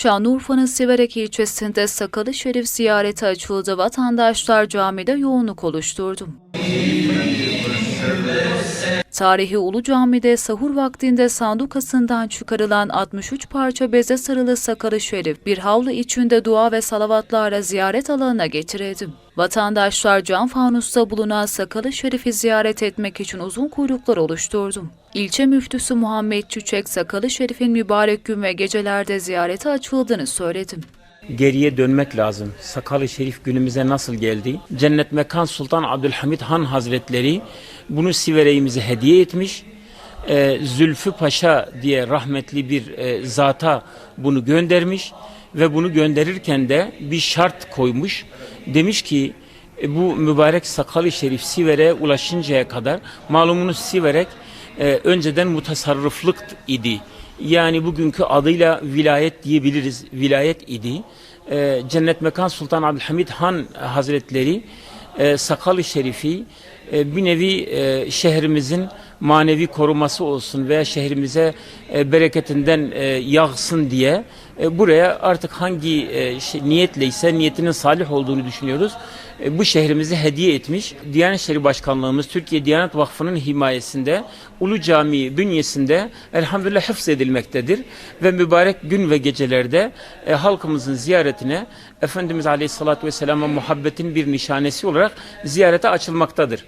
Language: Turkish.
Şanlıurfa'nın Siverek ilçesinde Sakalı Şerif ziyareti açıldı. Vatandaşlar camide yoğunluk oluşturdu. Tarihi Ulu Cami'de sahur vaktinde sandukasından çıkarılan 63 parça beze sarılı Sakalı Şerif bir havlu içinde dua ve salavatlarla ziyaret alanına getirildi. Vatandaşlar cam fanusta bulunan Sakalı Şerif'i ziyaret etmek için uzun kuyruklar oluşturdu. İlçe müftüsü Muhammed Çiçek, Sakalı Şerif'in mübarek gün ve gecelerde ziyarete açıldığını söyledi. Geriye dönmek lazım. Sakalı Şerif günümüze nasıl geldi? Cennet Mekan Sultan Abdülhamit Han Hazretleri bunu Sivere'imize hediye etmiş. Ee, Zülfü Paşa diye rahmetli bir e, zata bunu göndermiş ve bunu gönderirken de bir şart koymuş. Demiş ki e, bu mübarek Sakalı Şerif Siver'e ulaşıncaya kadar malumunuz Siverek e, önceden mutasarrıflık idi. Yani bugünkü adıyla vilayet diyebiliriz. Vilayet idi. E, Cennet Mekan Sultan Abdülhamid Han Hazretleri e, Sakalı Şerif'i e, bir nevi e, şehrimizin manevi koruması olsun veya şehrimize e, bereketinden e, yağsın diye e, buraya artık hangi e, şey, niyetleyse niyetinin salih olduğunu düşünüyoruz. Bu şehrimizi hediye etmiş. Diyanet İşleri Başkanlığımız Türkiye Diyanet Vakfı'nın himayesinde Ulu Camii bünyesinde elhamdülillah hıfz edilmektedir ve mübarek gün ve gecelerde e, halkımızın ziyaretine Efendimiz Aleyhisselatü Vesselam'a muhabbetin bir nişanesi olarak ziyarete açılmaktadır.